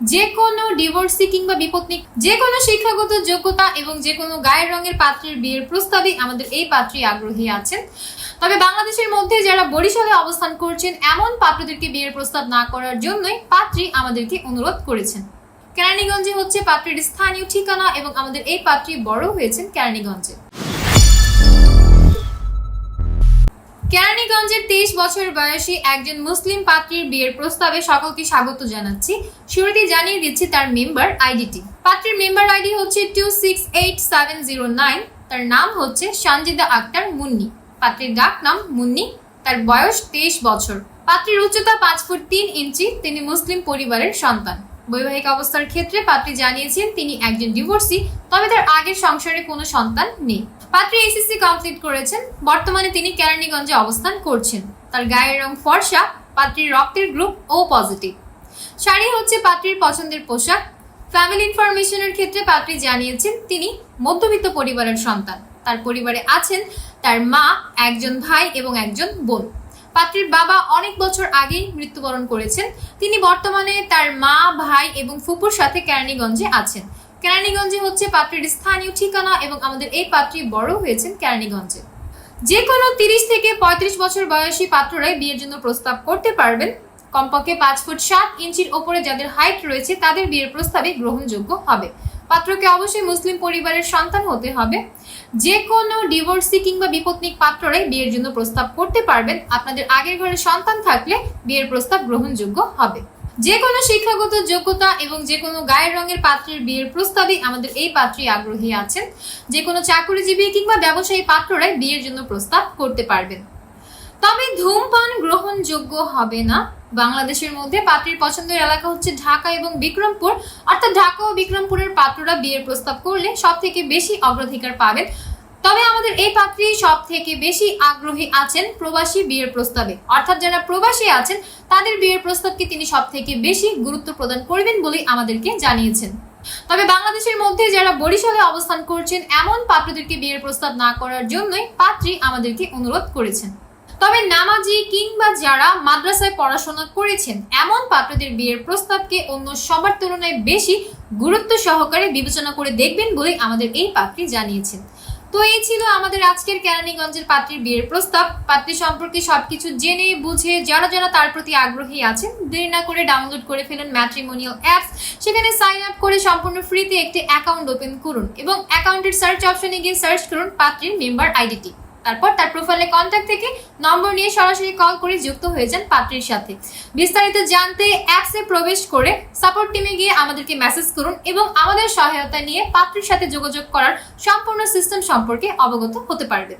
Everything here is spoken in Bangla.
যে কোনো ডিভোর্সি কিংবা বিপত্নিক যে কোনো শিক্ষাগত যোগ্যতা এবং যে কোনো গায়ের রঙের পাত্রের বিয়ের প্রস্তাবে আমাদের এই পাত্রী আগ্রহী আছেন। তবে বাংলাদেশের মধ্যে যারা বরিশালে অবস্থান করছেন, এমন পাত্রদেরকে বিয়ের প্রস্তাব না করার জন্যই পাত্রী আমাদেরকে অনুরোধ করেছেন। কেরানীগঞ্জে হচ্ছে পাত্রীর স্থানীয় ঠিকানা এবং আমাদের এই পাত্রী বড় হয়েছেন কেরানীগঞ্জে। কেরানীগঞ্জের তেইশ বছর বয়সী একজন মুসলিম পাত্রীর বিয়ের প্রস্তাবে সকলকে স্বাগত জানাচ্ছি। শুরুতেই জানিয়ে দিচ্ছি তার মেম্বার আইডিটি। পাত্রীর মেম্বার আইডি হচ্ছে two six eight seven zero nine তার নাম হচ্ছে সঞ্জিদা আক্তার মুন্নি। পাত্রীর ডাক নাম মুন্নি, তার বয়স তেইশ বছর। পাত্রীর উচ্চতা পাঁচ ফুট তিন ইঞ্চি, তিনি মুসলিম পরিবারের সন্তান। বৈবাহিক অবস্থার ক্ষেত্রে পাত্রী জানিয়েছেন তিনি একজন ডিভোর্সি তবে তার আগের সংসারে কোনো সন্তান নেই। পাত্রী এসএসসি কমপ্লিট করেছেন। বর্তমানে তিনি কেরানীগঞ্জে অবস্থান করছেন। তার গায়ের রং ফর্সা, পাত্রীর রক্তের গ্রুপ ও পজিটিভ। শাড়ি হচ্ছে পাত্রীর পছন্দের পোশাক। ফ্যামিলি ইনফরমেশনের ক্ষেত্রে পাত্রী জানিয়েছেন, তিনি মধ্যবিত্ত পরিবারের সন্তান। তার পরিবারে আছেন তার মা, একজন ভাই এবং একজন বোন। পাত্রীর বাবা অনেক বছর আগেই মৃত্যুবরণ করেছেন। তিনি বর্তমানে তার মা, ভাই এবং ফুপুর সাথে কেরানীগঞ্জে আছেন। কেরানীগঞ্জে হচ্ছে পাত্রীর স্থানীয় ঠিকানা এবং আমাদের এই পাত্রী বড় হয়েছেন কেরানীগঞ্জে। যে কোনো তিরিশ থেকে পঁয়ত্রিশ বছর বয়সী পাত্ররাই বিয়ের জন্য প্রস্তাব করতে পারবেন। কমপক্ষে পাঁচ ফুট সাত ইঞ্চির ওপরে যাদের হাইট রয়েছে, তাদের বিয়ের প্রস্তাবে গ্রহণযোগ্য হবে। পাত্রকে অবশ্যই মুসলিম পরিবারের সন্তান হতে হবে। যে কোনো ডিভোর্সি কিংবা বিপত্নিক পাত্ররাই বিয়ের জন্য প্রস্তাব করতে পারবেন। আপনাদের আগের ঘরে সন্তান থাকলে বিয়ের প্রস্তাব গ্রহণযোগ্য হবে। যে কোনো শিক্ষাগত যোগ্যতা এবং যে কোনো গায়ের রঙের পাত্রের বিয়ের প্রস্তাবে আমাদের এই পাত্রী আগ্রহী আছেন। যে কোনো চাকরিজীবী কিংবা ব্যবসায়ী পাত্ররাই বিয়ের জন্য প্রস্তাব করতে পারবেন। তবে ধূমপান গ্রহণযোগ্য হবে না। বাংলাদেশের মধ্যে পাত্রীর পছন্দের এলাকা হচ্ছে ঢাকা এবং বিক্রমপুর। অর্থাৎ ঢাকা ও বিক্রমপুরের পাত্ররা বিয়ের প্রস্তাব করলে সব থেকে বেশি অগ্রাধিকার পাবেন তবে আমাদের এই পাত্রী সব থেকে বেশি আগ্রহী আছেন প্রবাসী বিয়ের প্রস্তাবে। অর্থাৎ যারা প্রবাসী আছেন, তাদের বিয়ের প্রস্তাবকে তিনি সব থেকে বেশি গুরুত্ব প্রদান করবেন বলেই আমাদেরকে জানিয়েছেন। তবে বাংলাদেশের মধ্যে যারা বরিশালে অবস্থান করছেন, এমন পাত্রদেরকে বিয়ের প্রস্তাব না করার জন্যই পাত্রী আমাদেরকে অনুরোধ করেছেন। তবে নামাজি কিংবা যারা মাদ্রাসায় পড়াশোনা করেছেন, এমন পাত্রদের বিয়ের প্রস্তাবকে অন্য সবার তুলনায় বেশি গুরুত্ব সহকারে বিবেচনা করে দেখবেন বলেই আমাদের এই পাত্রী জানিয়েছেন। তো এই ছিল আমাদের আজকের কেরানীগঞ্জের পাত্রীর বিয়ের প্রস্তাব। পাত্রী সম্পর্কে সবকিছু জেনে, বুঝে, যারা যারা তার প্রতি আগ্রহী আছেন, দেরি না করে ডাউনলোড করে ফেলুন ম্যাট্রিমোনিয়াল অ্যাপস সেখানে সাইন আপ করে সম্পূর্ণ ফ্রিতে একটি অ্যাকাউন্ট ওপেন করুন এবং অ্যাকাউন্টের সার্চ অপশনে গিয়ে সার্চ করুন পাত্রীর মেম্বার আইডিটি তারপর তার প্রোফাইলে কন্ট্যাক্ট থেকে নম্বর নিয়ে সরাসরি কল করে যুক্ত হয়ে যান পাত্রীর সাথে। বিস্তারিত জানতে অ্যাপসে প্রবেশ করে সাপোর্ট টিমে গিয়ে আমাদেরকে মেসেজ করুন এবং আমাদের সহায়তা নিয়ে পাত্রীর সাথে যোগাযোগ করার সম্পূর্ণ সিস্টেম সম্পর্কে অবগত হতে পারবেন।